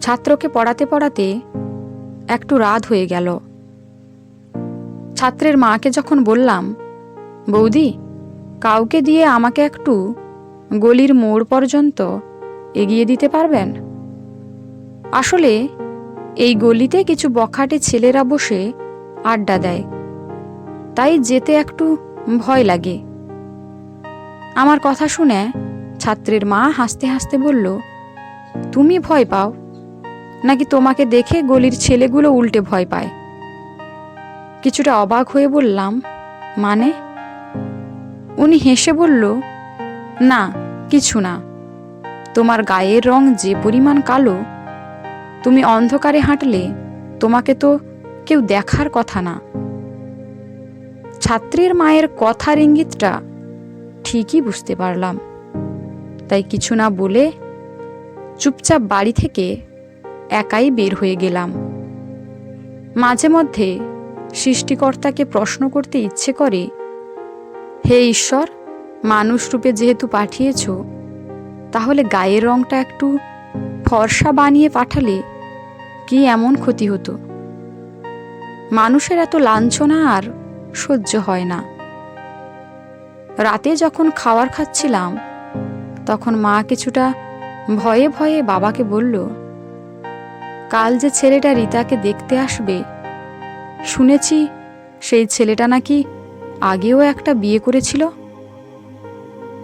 ছাত্রকে পড়াতে পড়াতে একটু রাত হয়ে গেল। ছাত্রের মাকে যখন বললাম, বৌদি, কাউকে দিয়ে আমাকে একটু গলির মোড় পর্যন্ত এগিয়ে দিতে পারবেন? আসলে এই গলিতে কিছু বখাটে ছেলেরা বসে আড্ডা দেয়। তাই যেতে একটু ভয় লাগে। আমার কথা শুনে ছাত্রের মা হাসতে হাসতে বলল, তুমি ভয় পাও? নাকি তোমাকে দেখে গলির ছেলেগুলো উল্টে ভয় পায়? কিছুটা অবাক হয়ে বললাম মানে? উনি হেসে বলল, না, কিছু না। তোমার গায়ের রং যে পরিমাণ কালো, তুমি অন্ধকারে হাঁটলে তোমাকে তো কেউ দেখার কথা না। ছাত্রীর মায়ের কথার ইঙ্গিতটা ঠিকই বুঝতে পারলাম। তাই কিছু না বলে চুপচাপ বাড়ি থেকে একাই বের হয়ে গেলাম। মাঝে মধ্যে সৃষ্টিকর্তাকে প্রশ্ন করতে ইচ্ছে করে, হে ঈশ্বর, মানুষ রূপে যেহেতু পাঠিয়েছ, তাহলে গায়ের রংটা একটু ফর্সা বানিয়ে পাঠালে কি এমন ক্ষতি হতো? মানুষের এত লাঞ্ছনা আর সহ্য হয় না। রাতে যখন খাবার খাচ্ছিলাম, তখন মা কিছুটা ভয়ে ভয়ে বাবাকে বলল কাল যে ছেলেটা রিতাকে দেখতে আসবে, শুনেছি সেই ছেলেটা নাকি আগেও একটা বিয়ে করেছিল।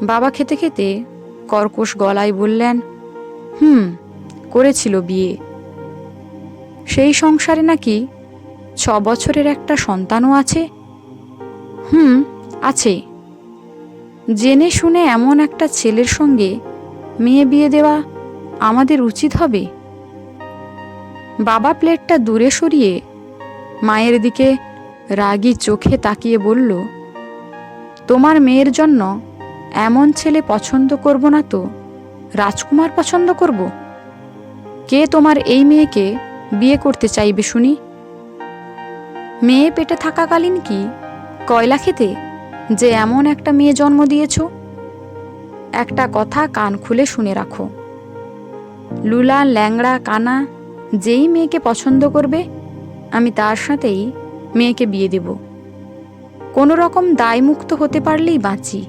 বাবা খেতে খেতে কর্কশ গলায় বললেন, হুম, করেছিল বিয়ে। সেই সংসারে নাকি ছ বছরের একটা সন্তানও আছে। হুম, আছে। জেনে শুনে এমন একটা ছেলের সঙ্গে মেয়ে বিয়ে দেওয়া আমাদের উচিত হবে? বাবা প্লেটটা দূরে সরিয়ে মায়ের দিকে রাগী চোখে তাকিয়ে বলল, তোমার মেয়ের জন্য এমন ছেলে পছন্দ করব না তো? রাজকুমার পছন্দ করব? কে তোমার এই মেয়েকে বিয়ে করতে চাইবে শুনি? মেয়ে পেটে থাকাকালীন কি কয়লা খেতে যে এমন একটা মেয়ে জন্ম দিয়েছ? একটা কথা কান খুলে শুনে রাখো। লুলা, ল্যাংড়া, কানা যেই মেয়েকে পছন্দ করবে, আমি তার সাথেই মেয়েকে বিয়ে দেব। কোনো রকম দায়মুক্ত হতে পারলেই বাঁচি।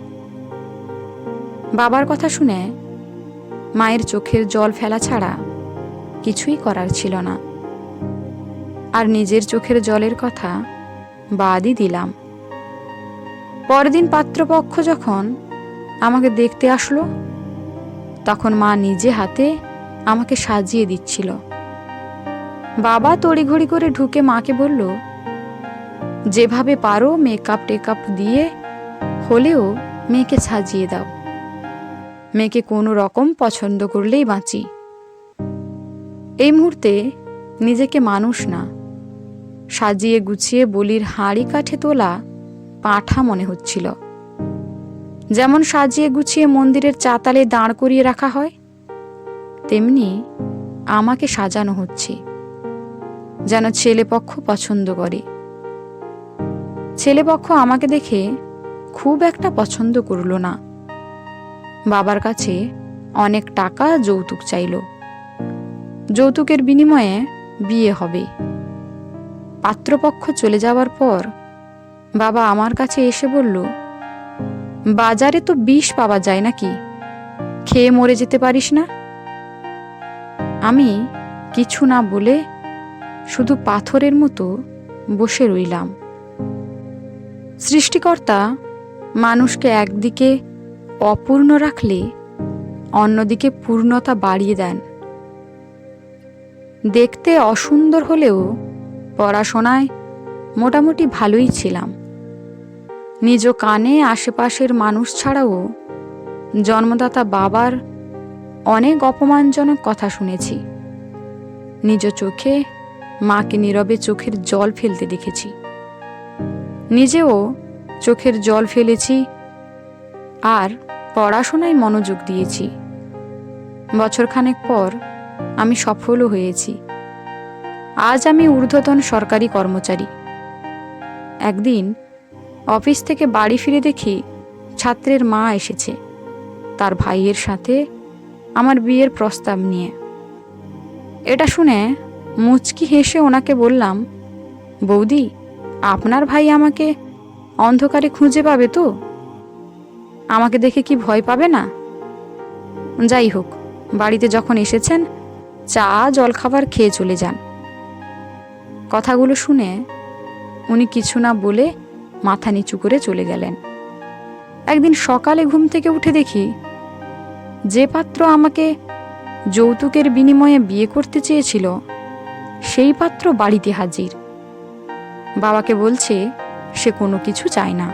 বাবার কথা শুনে মায়ের চোখের জল ফেলা ছাড়া কিছুই করার ছিল না। আর নিজের চোখের জলের কথা বাদই দিলাম। পরদিন পাত্রপক্ষ যখন আমাকে দেখতে আসলো, তখন মা নিজে হাতে আমাকে সাজিয়ে দিচ্ছিল। বাবা তড়িঘড়ি করে ঢুকে মাকে বলল, যেভাবে পারো মেকআপ টেকআপ দিয়ে হলেও মেয়েকে সাজিয়ে দাও। মেয়েকে কোনো রকম পছন্দ করলেই বাঁচি। এই মুহূর্তে নিজেকে মানুষ না। সাজিয়ে গুছিয়ে বলির হাঁড়ি কাঠে তোলা পাঁঠা মনে হচ্ছিল। যেমন সাজিয়ে গুছিয়ে মন্দিরের চাতালে দাঁড় করিয়ে রাখা হয়, তেমনি আমাকে সাজানো হচ্ছে। যেন ছেলেপক্ষ পছন্দ করে। ছেলেপক্ষ আমাকে দেখে খুব একটা পছন্দ করল না। বাবার কাছে অনেক টাকা যৌতুক চাইল। যৌতুকের বিনিময়ে বিয়ে হবে। পাত্রপক্ষ চলে যাওয়ার পর বাবা আমার কাছে এসে বলল, বাজারে তো বিষ পাওয়া যায় নাকি? খেয়ে মরে যেতে পারিস না? আমি কিছু না বলে শুধু পাথরের মতো বসে রইলাম। সৃষ্টিকর্তা মানুষকে একদিকে অপূর্ণ রাখলে অন্যদিকে পূর্ণতা বাড়িয়ে দেন। দেখতে অসুন্দর হলেও পড়াশোনায় মোটামুটি ভালোই ছিলাম। নিজ কানে আশেপাশের মানুষ ছাড়াও জন্মদাতা বাবার অনেক অপমানজনক কথা শুনেছি। নিজ চোখে মাকে নীরবে চোখের জল ফেলতে দেখেছি। নিজেও চোখের জল ফেলেছি আর পড়াশোনায় মনোযোগ দিয়েছি। বছরখানেক পর আমি সফলও হয়েছি। আজ আমি ঊর্ধ্বতন সরকারি কর্মচারী। একদিন অফিস থেকে বাড়ি ফিরে দেখি ছাত্রের মা এসেছে। তার ভাইয়ের সাথে আমার বিয়ের প্রস্তাব নিয়ে। এটা শুনে মুচকি হেসে ওনাকে বললাম, বৌদি, আপনার ভাই আমাকে অন্ধকারে খুঁজে পাবে তো? আমাকে দেখে কি ভয় পাবে না? যাই হোক, বাড়িতে যখন এসেছেন, চা, জলখাবার খেয়ে চলে যান। কথাগুলো শুনে উনি কিছু না বলে মাথা নিচু করে চলে গেলেন। একদিন সকালে ঘুম থেকে উঠে দেখি, যে পাত্র আমাকে যৌতুকের বিনিময়ে বিয়ে করতে চেয়েছিল সেই পাত্র বাড়িতে হাজির। বাবাকে বলছে, সে কোনো কিছু চায় না।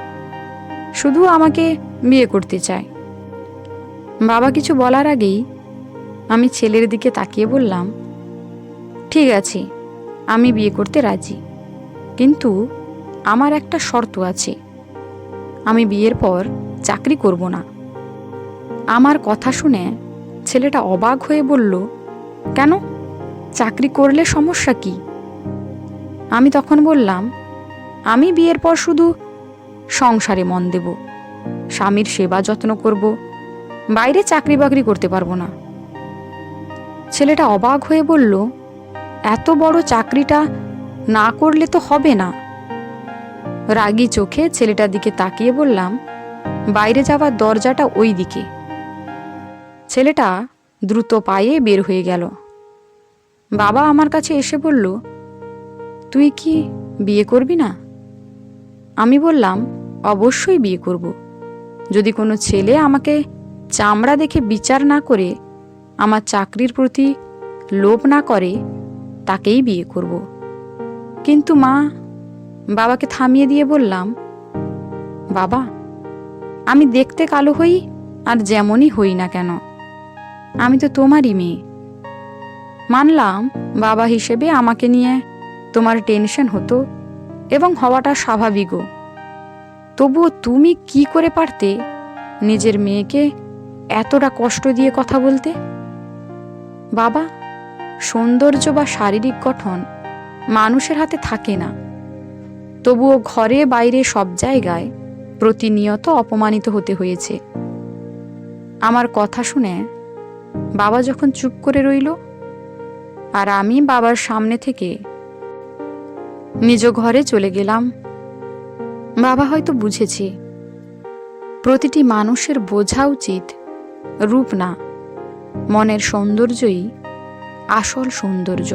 শুধু আমাকে বিয়ে করতে চায়। বাবা কিছু বলার আগেই আমি ছেলের দিকে তাকিয়ে বললাম, ঠিক আছে, আমি বিয়ে করতে রাজি। কিন্তু আমার একটা শর্ত আছে। আমি বিয়ের পর চাকরি করব না। আমার কথা শুনে ছেলেটা অবাক হয়ে বলল, কেন? চাকরি করলে সমস্যা কি? আমি তখন বললাম, আমি বিয়ের পর শুধু সংসারে মন দেব, স্বামীর সেবা যত্ন করব, বাইরে চাকরি বাকরি করতে পারব না। ছেলেটা অবাক হয়ে বলল, এত বড় চাকরিটা না করলে তো হবে না। রাগী চোখে ছেলেটার দিকে তাকিয়ে বললাম, বাইরে যাওয়ার দরজাটা ওই দিকে। ছেলেটা দ্রুত পায়ে বের হয়ে গেল। বাবা আমার কাছে এসে বলল, তুই কি বিয়ে করবি না? আমি বললাম, অবশ্যই বিয়ে করব। যদি কোনো ছেলে আমাকে চামড়া দেখে বিচার না করে, আমার চাকরির প্রতি লোভ না করে, তাকেই বিয়ে করব। কিন্তু মা, বাবাকে থামিয়ে দিয়ে বললাম, বাবা, আমি দেখতে কালো হই আর যেমনই হই না কেন, আমি তো তোমারই মেয়ে। মানলাম বাবা হিসেবে আমাকে নিয়ে তোমার টেনশন হতো এবং হওয়াটা স্বাভাবিকও। তবুও তুমি কি করে পারতে নিজের মেয়েকে এতটা কষ্ট দিয়ে কথা বলতে? বাবা, সৌন্দর্য বা শারীরিক গঠন মানুষের হাতে থাকে না। তবুও ঘরে বাইরে সব জায়গায় প্রতিনিয়ত অপমানিত হতে হয়েছে। আমার কথা শুনে বাবা যখন চুপ করে রইল আর আমি বাবার সামনে থেকে নিজ ঘরে চলে গেলাম। বাবা হয়তো বুঝেছে, প্রতিটি মানুষের বোঝা উচিত রূপ না, মনের সৌন্দর্যই আসল সৌন্দর্য।